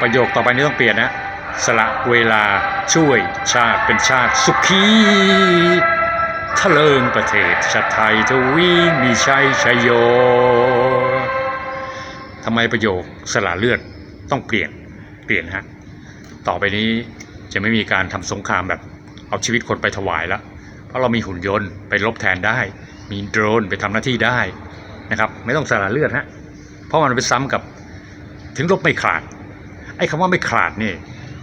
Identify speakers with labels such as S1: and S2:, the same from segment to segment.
S1: ประโยคต่อไปนี้ต้องเปลี่ยนนะ สละเวลาช่วยชาติเป็นชาติสุขีทะเลิงประเทศชาติไทยทวีมีชัยชัยโยทำไมประโยคสละเลือดต้องเปลี่ยนเปลี่ยนฮะต่อไปนี้จะไม่มีการทำสงครามแบบเอาชีวิตคนไปถวายแล้วเพราะเรามีหุ่นยนต์ไปลบแทนได้ มีโดรนไปทำหน้าที่ได้นะครับ ไม่ต้องสละเลือดฮะเพราะมันไปซ้ำกับถึงลบไม่ขาด ไอ้คำว่าไม่ขาดนี่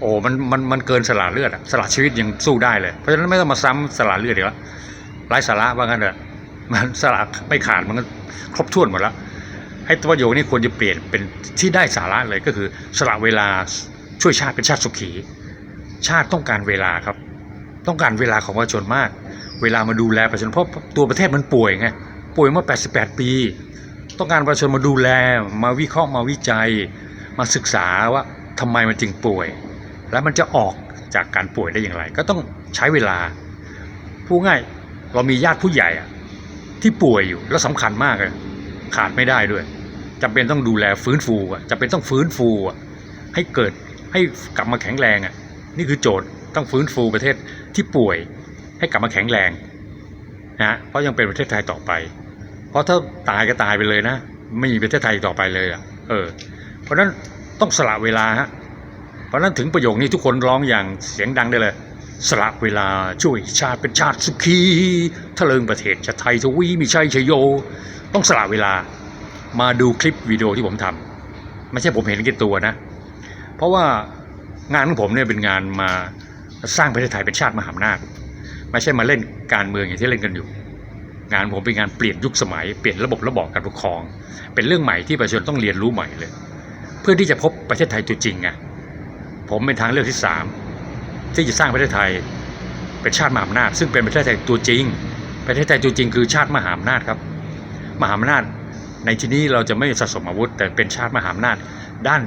S1: โอ้มันมันมันเกินสละเลือดอะสละชีวิตยังสู้ได้เลย เพราะฉะนั้นไม่ต้องมาซ้ำสละเลือดอีกแล้วไร้สาระว่างั้นเถอะมันสละไม่ขาดมันก็ครบถ้วนหมดแล้วไอ้ตัวประโยคนี้ควรจะเปลี่ยนเป็นที่ได้สาระเลยก็คือสละเวลาช่วยชาติเป็นชาติสุขี ชาติต้องการเวลาครับ ต้องการเวลาของประชาชนมาก เวลามาดูแลประชาชนเพราะตัวประเทศมันป่วยไงป่วยมา88 ปี ต้องการประชาชนมาดูแลมาวิเคราะห์มาวิจัย มาศึกษาว่าทำไมมันจึงป่วย แล้วมันจะออกจากการป่วยได้อย่างไร ก็ต้องใช้เวลาพูดง่ายเรามีญาติผู้ใหญ่ที่ป่วยอยู่แล้วสำคัญมากเลยขาดไม่ได้ด้วยจำเป็นต้องดูแลฟื้นฟูอะจำเป็นต้องฟื้นฟูให้เกิดให้กลับมาแข็งแรงอะนี่คือโจทย์ต้องฟื้นฟูประเทศที่ป่วยให้กลับมาแข็งแรงนะเพราะยังเป็นประเทศไทยต่อไป เพราะถ้าตายก็ตายไปเลยนะ ไม่มีประเทศไทยต่อไปเลยอะเออ เพราะนั้นต้องสละเวลาฮะเพราะนั้นถึงประโยคนี้ทุกคนร้องอย่างเสียงดังได้เลย สละเวลาช่วยชาติเป็นชาติสุขีทะเลิงประเทศชาติไทยทวีมีชัยชยโย ต้องสละเวลามาดูคลิปวิดีโอที่ผมทำไม่ใช่ผมเห็นแก่ตัวนะ เพราะว่างานของผมเนี่ยเป็นงานมาสร้างประเทศไทยเป็นชาติมหาอำนาจไม่ใช่มาเล่นการเมืองอย่างที่เล่นกันอยู่ งานผมเป็นงานเปลี่ยนยุคสมัยเปลี่ยนระบบระบอบการปกครอง เป็นเรื่องใหม่ที่ประชาชนต้องเรียนรู้ใหม่เลย เพื่อที่จะพบประเทศไทยตัวจริงไงผมเป็นทางเลือกที่สามที่จะสร้างประเทศไทยเป็นชาติมหาอำนาจ ซึ่งเป็นประเทศไทยตัวจริง ประเทศไทยตัวจริงคือชาติมหาอำนาจครับ มหาอำนาจในที่นี้เราจะไม่สะสมอาวุธ แต่เป็นชาติมหาอำนาจ ด้าน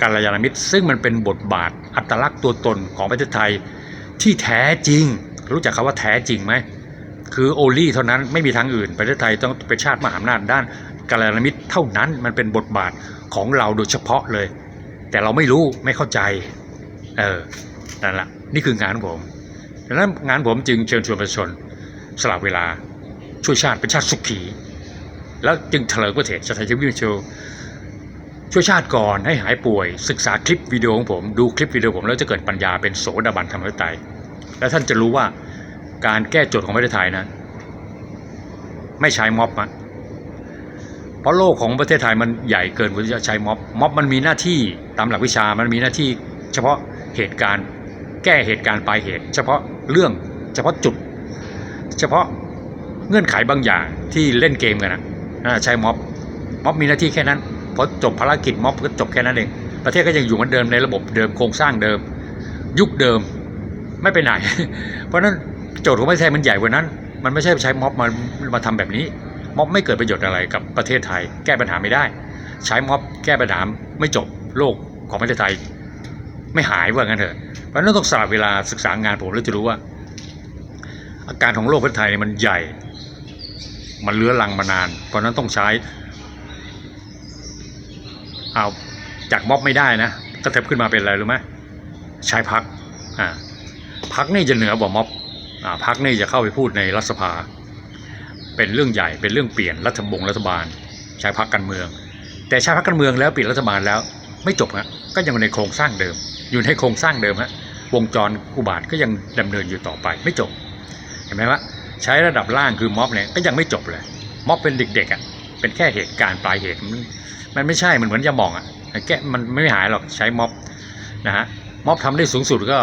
S1: การยานมิตร ซึ่งมันเป็นบทบาทอัตลักษณ์ตัวตนของประเทศไทยที่แท้จริง รู้จักคำว่าแท้จริงไหมคือโอลี่เท่านั้นไม่มีทางอื่น ประเทศไทยต้องเป็นชาติมหาอำนาจด้านกัลยาณมิตรเท่านั้นมันเป็นบทบาท ของเราโดยเฉพาะเลย แต่เราไม่รู้ไม่เข้าใจเออนั่นแหละนี่คืองานผมดังนั้นงานผมจึงเชิญชวนประชาชนสละเวลาช่วยชาติเป็นชาติสุขี แล้วจึงเถลิงประเทศชาติไทยวิวโชว์ช่วยชาติก่อนให้หายป่วย ศึกษาคลิปวิดีโอของผมดูคลิปวิดีโอผมแล้วจะเกิดปัญญาเป็นโสดาบันธรรมวิไตยแล้วท่านจะรู้ว่าการแก้โจทย์ของประเทศไทยนะไม่ใช้ม็อบอะ เพราะโลกของประเทศไทยมันใหญ่เกินกว่าจะใช้ม็อบม็อบมันมีหน้าที่ตามหลักวิชามันมีหน้าที่ เฉพาะเหตุการณ์ แก้เหตุการณ์ปลายเหตุ เฉพาะเรื่องเฉพาะจุด เฉพาะเงื่อนไขบางอย่างที่เล่นเกมกันนะใช้ม็อบม็อบมีหน้าที่แค่นั้นพอจบภารกิจม็อบก็จบแค่นั้นเองประเทศก็ยังอยู่เหมือนเดิมในระบบเดิมโครงสร้างเดิม ยุคเดิมไม่ไปไหน เพราะนั้นโจทย์ของประเทศมันใหญ่กว่านั้น มันไม่ใช่ใช้ม็อบมามาทำแบบนี้ ม็อบไม่เกิดประโยชน์อะไรกับประเทศไทย แก้ปัญหาไม่ได้ ใช้ม็อบแก้ปัญหาไม่จบโลกของประเทศไทย ไม่หายว่างั้นเถอะเพราะนั้นต้องสละเวลาศึกษางานผมแล้วจะรู้ว่า อาการของโลกประเทศไทยมันใหญ่ มันเลื้อรังมานาน เพราะนั้นต้องใช้เอาจากม็อบไม่ได้นะก็เถิบขึ้นมาเป็นอะไรรู้ไหมใช้พักอ่าพักนี่จะเหนือกว่าม็อบอ่าพักนี่จะเข้าไปพูดในรัฐสภา เป็นเรื่องใหญ่เป็นเรื่องเปลี่ยนรัฐบงรัฐบาล ใช้พักการเมือง แต่ใช้พักการเมืองแล้วเปลี่ยนรัฐบาลแล้วไม่จบฮะก็ยังในโครงสร้างเดิม อยู่ในโครงสร้างเดิมฮะวงจรอุบาทก็ยังดำเนินอยู่ต่อไปไม่จบ เห็นไหมว่าใช้ระดับล่างคือม็อบเนี่ยก็ยังไม่จบเลยม็อบเป็นเด็กๆอะเป็นแค่เหตุการณ์ปลายเหตุมันมันไม่ใช่มันเหมือนยาหมองอะแกมันไม่หายหรอกใช้ม็อบนะฮะม็อบทำได้สูงสุดก็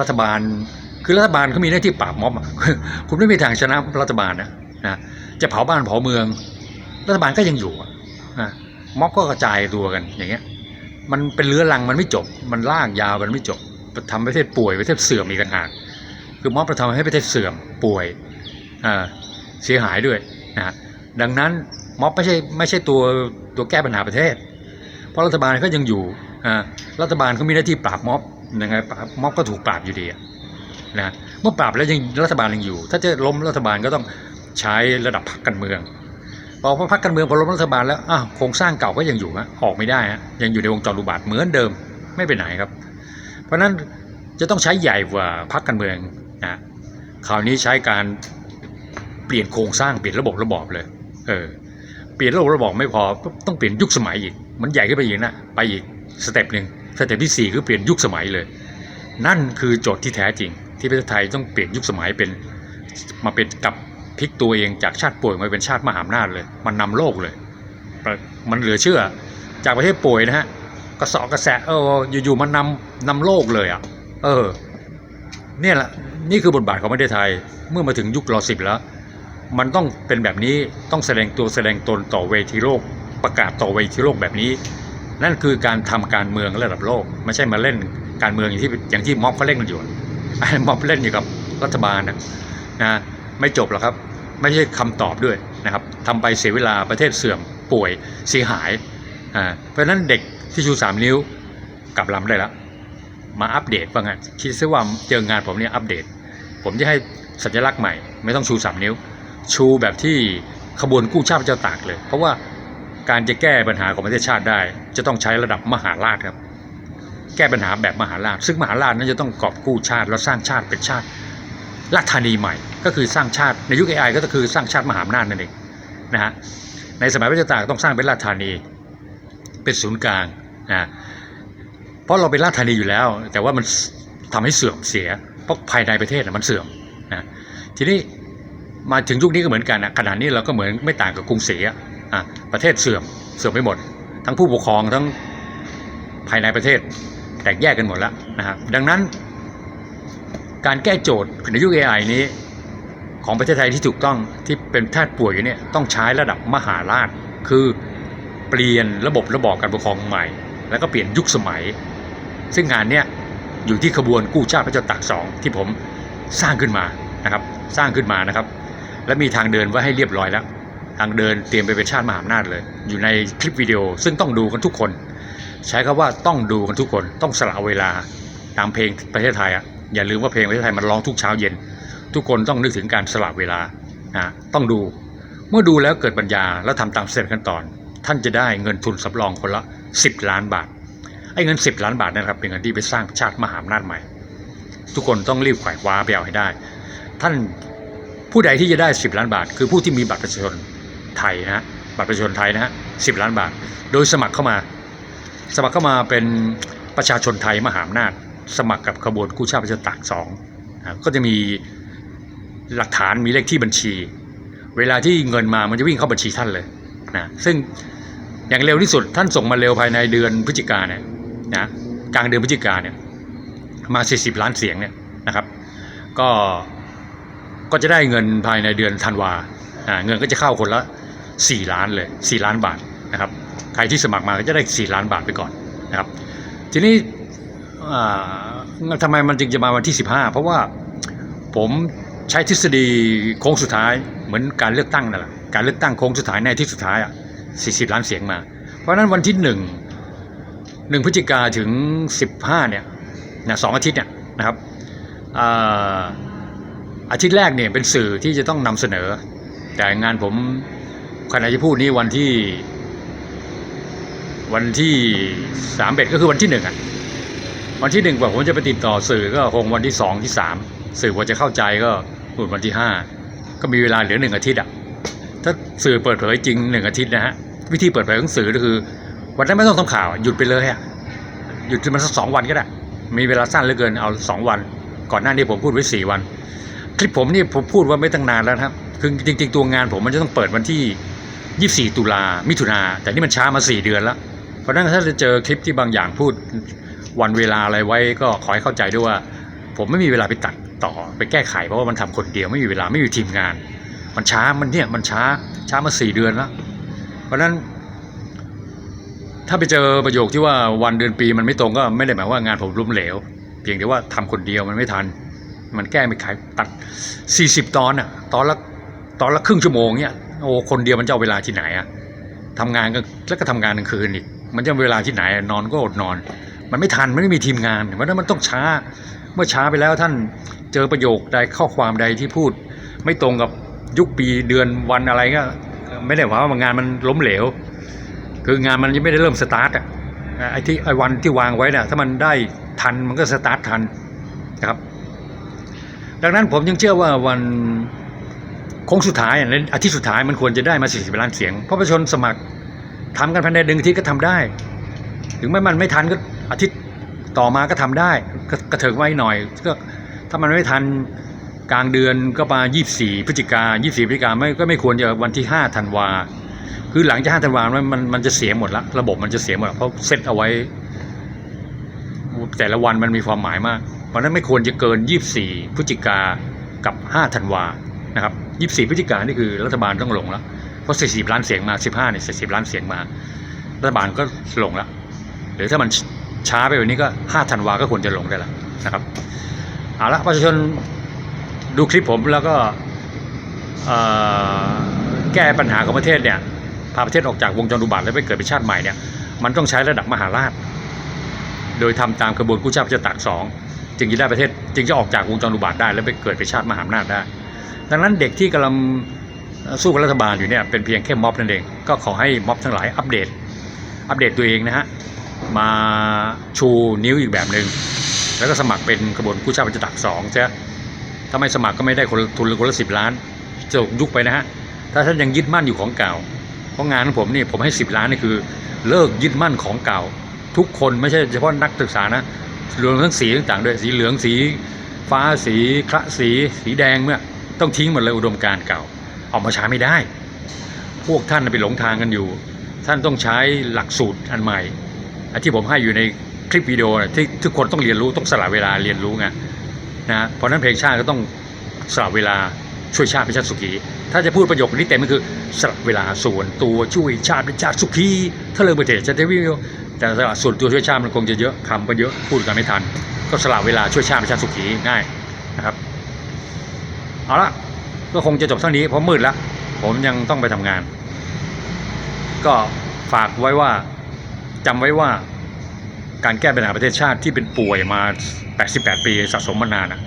S1: รัฐบาล คือรัฐบาลเขามีหน้าที่ปราบม็อบคุณไม่มีทางชนะรัฐบาลนะนะจะเผาบ้านเผาเมือง รัฐบาลก็ยังอยู่นะม็อบก็กระจายตัวกันอย่างเงี้ยมันเป็นเรื้อรังมันไม่จบ มันลากยาวมันไม่จบทำประเทศป่วยประเทศเสื่อมอีกต่างหากคือม็อบจะทำให้ประเทศเสื่อมป่วยเสียหายด้วยนะดังนั้นม็อบไม่ใช่ไม่ใช่ตัวตัวแก้ปัญหาประเทศ เพราะรัฐบาลก็ยังอยู่รัฐบาลเขามีหน้าที่ปราบม็อบยังไงปรม็อบก็ถูกปราบอยู่ดีอะ นะเมื่อปราบแล้วยังรัฐบาลยังอยู่ ถ้าจะล้มรัฐบาลก็ต้องใช้ระดับพรรคการเมืองบอพรรคการเมืองพอล้มรัฐบาลแล้วอ้าวโครงสร้างเก่าก็ยังอยู่ฮะออกไม่ได้ฮะยังอยู่ในวงจรอุบาทเหมือนเดิมไม่ไปไหนครับ เพราะฉะนั้นจะต้องใช้ใหญ่กว่าพรรคการเมืองนะคราวนี้ใช้การเปลี่ยนโครงสร้างเปลี่ยนระบบระบอบเลยเออเปลี่ยนระบบระบอบไม่พอต้องเปลี่ยนยุคสมัยอีก มันใหญ่ขึ้นไปอีกนะไปอีกสเต็ปหนึ่งสเต็ปที่สี่คือเปลี่ยนยุคสมัยเลย นั่นคือโจทย์ที่แท้จริง ที่ประเทศไทยต้องเปลี่ยนยุคสมัยเป็นมาเป็นกับพลิกตัวเองจากชาติป่วยมาเป็นชาติมหาอำนาจเลย มันนำโลกเลย มันเหลือเชื่อจากประเทศป่วยนะฮะกระสอบกระแสะเอออยู่ๆมันนำนำโลกเลยอะ เออ เนี่ยแหละนี่คือบทบาทของประเทศไทยเมื่อมาถึงยุครอสิบแล้ว มันต้องเป็นแบบนี้ต้องแสดงตัวแสดงตนต่อเวทีโลก ประกาศต่อเวทีโลกแบบนี้ นั่นคือการทำการเมืองระดับโลก ไม่ใช่มาเล่นการเมืองอย่างที่อย่างที่ม็อบเขาเล่นกันอยู่ ม็อบเล่นอยู่กับรัฐบาลนะนะไม่จบหรอกครับ ไม่ใช่คำตอบด้วยนะครับทำไปเสียเวลาประเทศเสื่อมป่วยเสียหายอ่าเพราะฉะนั้นเด็กที่ชูสามนิ้วกลับลำได้แล้วมาอัปเดตว่าไงนคิดซะว่าเจองานผมเนี่ยอัปเดต ผมจะให้สัญลักษณ์ใหม่ ไม่ต้องชูสามนิ้ว ชูแบบที่ขบวนกู้ชาติเจ้าตากเลย เพราะว่าการจะแก้ปัญหาของประเทศชาติได้ จะต้องใช้ระดับมหาราชครับ แก้ปัญหาแบบมหาราชซึ่งมหาราชนั้นจะต้องกอบกู้ชาติ แล้วสร้างชาติเป็นชาติราชธานีใหม่ ก็คือสร้างชาติในยุค AI ก็คือสร้างชาติมหาอำนาจนั่นเองนะฮะในสมัยพระเจ้าตากต้องสร้างเป็นราชธานีเป็นศูนย์กลางนะเพราะเราเป็นราชธานีอยู่แล้ว แต่ว่ามันทำให้เสื่อมเสียเพราะภายในประเทศนะมันเสื่อมนะทีนี้มาถึงยุคนี้ก็เหมือนกันนะขณะนี้เราก็เหมือนไม่ต่างกับกรุงศรีอะอะประเทศเสื่อมเสื่อมไปหมด ทั้งผู้ปกครองทั้งภายในประเทศ แตกแยกกันหมดแล้วนะครับดังนั้น การแก้โจทย์ในยุค AI นี้ของประเทศไทยที่ถูกต้องที่เป็นแพทย์ป่วยอยู่เนี่ยต้องใช้ระดับมหาราช คือเปลี่ยนระบบระบอบการปกครองใหม่ แล้วก็เปลี่ยนยุคสมัย ซึ่งงานเนี้ยอยู่ที่ขบวนกู้ชาติพระเจ้าตากสองที่ผมสร้างขึ้นมานะครับสร้างขึ้นมานะครับ และมีทางเดินไว้ให้เรียบร้อยแล้ว ทางเดินเตรียมไปเป็นชาติมหาอำนาจเลย อยู่ในคลิปวิดีโอซึ่งต้องดูกันทุกคน ใช้คำว่าต้องดูกันทุกคนต้องสละเวลาตามเพลงประเทศไทยอะอย่าลืมว่าเพลงประเทศไทยมันร้องทุกเช้าเย็น ทุกคนต้องนึกถึงการสละเวลานะต้องดู เมื่อดูแล้วเกิดปัญญาแล้วทำตามสเต็ปขั้นตอน ท่านจะได้เงินทุนสำรองคนละ 10 ล้านบาทไอ้เงิน 10 ล้านบาทนะครับเป็นเงินที่ไปสร้างชาติมหาอำนาจใหม่ ทุกคนต้องรีบไขว่คว้าไปเอาให้ได้ ท่านผู้ใดที่จะได้ 10 ล้านบาท คือผู้ที่มีบัตรประชาชนไทยนะฮะบัตรประชาชนไทยนะฮะสิล้านบาท โดยสมัครเข้ามา สมัครเข้ามาเป็นประชาชนไทยมหาอำนาจ สมัครกับขบวนกู้ชาติประชาตากสองก็จะมีหลักฐานมีเลขที่บัญชี เวลาที่เงินมามันจะวิ่งเข้าบัญชีท่านเลยนะซึ่งอย่างเร็วที่สุดท่านส่งมาเร็วภายในเดือนพฤศจิกาเนี่ยนะกลางเดือนพฤศจิกาเนี่ยมา 40 ล้านเสียงเนี่ยนะครับ ก็ก็จะได้เงินภายในเดือนธันวาอ่าเงินก็จะเข้าคนละ 4 ล้านเลย 4 ล้านบาทนะครับ ใครที่สมัครมาก็จะได้ 4 ล้านบาทไปก่อนนะครับ ทีนี้ทำไมมันจึงจะมาวันที่ 15 เพราะว่าผมใช้ทฤษฎีโค้งสุดท้ายเหมือนการเลือกตั้งนั่นแหละการเลือกตั้งโค้งสุดท้ายในที่สุดท้ายอะ 40 ล้านเสียงมา เพราะนั้นวันที่ 1 1พฤศจิกาถึง 15 เนี่ยนะสองอาทิตย์เนี่ยนะครับอาอาทิตย์แรกเนี่ยเป็นสื่อที่จะต้องนำเสนอ แต่งานผมขณะที่พูดนี้วันที่ วันที่สามเบ็ดก็คือวันที่หนึ่งอะวันที่หนึ่งกว่าผมจะไปติดต่อสื่อก็คงวันที่สองที่สามสื่อกว่าจะเข้าใจก็ปุ่นวันที่ห้าก็มีเวลาเหลือหนึ่งอาทิตย์อะถ้าสื่อเปิดเผยจริงหนึ่งอาทิตย์นะฮะวิธีเปิดเผยของสื่อก็คือ วันนั้นไม่ต้องทำข่าวหยุดไปเลยอะหยุดมันสักสองวันก็ได้ มีเวลาสั้นเหลือเกินเอาสองวัน ก่อนหน้านี้ผมพูดไว้สี่วัน คลิปผมนี่ผมพูดว่าไม่ตั้งนานแล้วครับคือจริงๆตัวงานผมมันจะต้องเปิดวันที่ 24 ตุลามิถุนาแต่นี่มันช้ามา 4 เดือนแล้ว เพราะนั้นถ้าจะเจอคลิปที่บางอย่างพูดวันเวลาอะไรไว้ก็ขอให้เข้าใจด้วยว่า ผมไม่มีเวลาไปตัดต่อไปแก้ไขเพราะว่ามันทำคนเดียวไม่มีเวลาไม่มีทีมงาน มันช้ามันเนี่ยมันช้าช้ามาสี่เดือนแล้วเพราะฉะนั้นถ้าไปเจอประโยคที่ว่าวันเดือนปีมันไม่ตรงก็ไม่ได้หมายว่างานผมล้มเหลว เพียงแต่ว่าทำคนเดียวมันไม่ทัน มันแก้ไม่ขายตัด 40 ตอนอะตอนละตอนละครึ่งชั่วโมงเนี่ยโอ้คนเดียวมันจะเอาเวลาที่ไหนอะทำงานก็แล้วก็ทำงานกลางคืนอีก มันจะเวลาที่ไหนนอนก็อดนอน มันไม่ทันมันไม่มีทีมงานเพราะนั้นมันต้องช้า เมื่อช้าไปแล้วท่านเจอประโยคใดข้อความใดที่พูด ไม่ตรงกับยุคปีเดือนวันอะไรก็ ไม่ได้หมาว่างานมันล้มเหลว คืองานมันยังไม่ได้เริ่มสตาร์ทอะไอ้ที่ไอ้วันที่วางไว้เนี่ยถ้ามันได้ทันมันก็สตาร์ททันนะครับ ดังนั้นผมยังเชื่อว่าวันโค้งสุดท้ายในอาทิตย์สุดท้ายมันควรจะได้มา 40 ล้านเสียงเพราะประชาชนสมัคร ทำกันภายในเดือนอาทิตย์ก็ทำได้ ถึงแม้มันไม่ทันก็อาทิตย์ต่อมาก็ทำได้กกระเถิงไว้หน่อยก็ถ้ามันไม่ทันกลางเดือนก็มา 24 พฤศจิกา 24 พฤศจิกาไม่ก็ไม่ควรจะวันที่ 5 ธันวา คือหลังจาก5ธันวามันมันมันจะเสียหมดละระบบมันจะเสียหมดละเพราะเซตเอาไว้ แต่ละวันมันมีความหมายมาก เพราะฉะนั้นไม่ควรจะเกิน 24 พฤศจิกากับ 5 ธันวานะครับ 24 พฤศจิกานี่คือรัฐบาลต้องลงแล้ว เพราะ 40 ล้านเสียงมา 15เนี่ย40 ล้านเสียงมา รัฐบาลก็ลงล้วหรือถ้ามันช้าไปกว่านี้ก็ 5 ธันวาก็ควรจะลงได้ล้วนะครับเอาละประชาชนดูคลิปผมแล้วก็แก้ปัญหาของประเทศเนี่ยพาประเทศออกจากวงจรอุบาทแล้วไปเกิดเป็นชาติใหม่เนี่ยมันต้องใช้ระดับมหาราช โดยทำตามกระบวนกู้ชาติพระตากสองจึงจะได้ประเทศจึงจะออกจากวงจรอุบาทได้ แล้วไปเกิดเป็นชาติมหาอำนาจได้ ดังนั้นเด็กที่กำลัง สู้กับรัฐบาลอยู่เนี่ยเป็นเพียงแค่ม็อบนั่นเอง ก็ขอให้ม็อบทั้งหลายอัปเดต อัปเดตตัวเองนะฮะ มาชูนิ้วอีกแบบหนึ่งแล้วก็สมัครเป็นกระบวนกู้ชาติพระจ้าตากสองใช่ไหมถ้าไม่สมัครก็ไม่ได้คนทุนคนละสิบล้านจะยุคไปนะฮะ ถ้าท่านยังยึดมั่นอยู่ของเก่า เพราะงานของผมนี่ผมให้สิบล้านนี่คือ เลิกยึดมั่นของเก่า ทุกคนไม่ใช่เฉพาะนักศึกษานะรวมทั้งสีต่างๆด้วยสีเหลืองสี ฟ้าสีคระสี สีแดงเนี่ยต้องทิ้งหมดเลยอุดมการเก่า เออกมาใช้ไม่ได้ พวกท่านไปหลงทางกันอยู่ ท่านต้องใช้หลักสูตรอันใหม่อันที่ผมให้อยู่ในคลิปวิดีโอนะที่ทุกคนต้องเรียนรู้ต้องสละเวลาเรียนรู้ไงนะเพราะนั้นเพลงชาติก็ต้องสละเวลาช่วยชาติเป็นชาติสุขี ถ้าจะพูดประโยคนี้เต็มก็คือสละเวลาส่วนตัวช่วยชาติเป็นชาติสุขีถ้าเลิกประเทศจะได้วิวแต่สละส่วนตัวช่วยชาติมันคงจะเยอะคำก็เยอะพูดกันไม่ทัน ก็สละเวลาช่วยชาติเป็นชาติสุขีง่ายนะครับเอาละ ก็คงจะจบเท่านี้เพราะมืดแล้ว ผมยังต้องไปทำงาน ก็ฝากไว้ว่าจำไว้ว่าการแก้ปัญหาประเทศชาติที่เป็นป่วยมา 88 ปีสะสมมานานอะ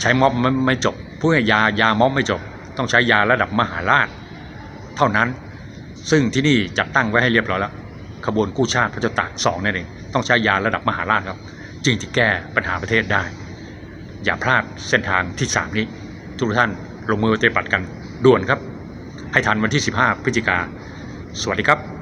S1: ใช้ม็อบไม่ไมจบพูดง่ายๆยายาม็อบไม่จบ ต้องใช้ยาระดับมหาราช เท่านั้น ซึ่งที่นี่จัดตั้งไว้ให้เรียบร้อยแล้ว ขบวนกู้ชาติพระเจ้าตากสองนั่นเองต้องใช้ยาระดับมหาราชครับ จึงจะแก้ปัญหาประเทศได้ อย่าพลาดเส้นทางที่ 3 นี้ ทุกท่านลงมือปฏิบัติกันด่วนครับ ให้ทันวันที่ 15 พฤศจิกา สวัสดีครับ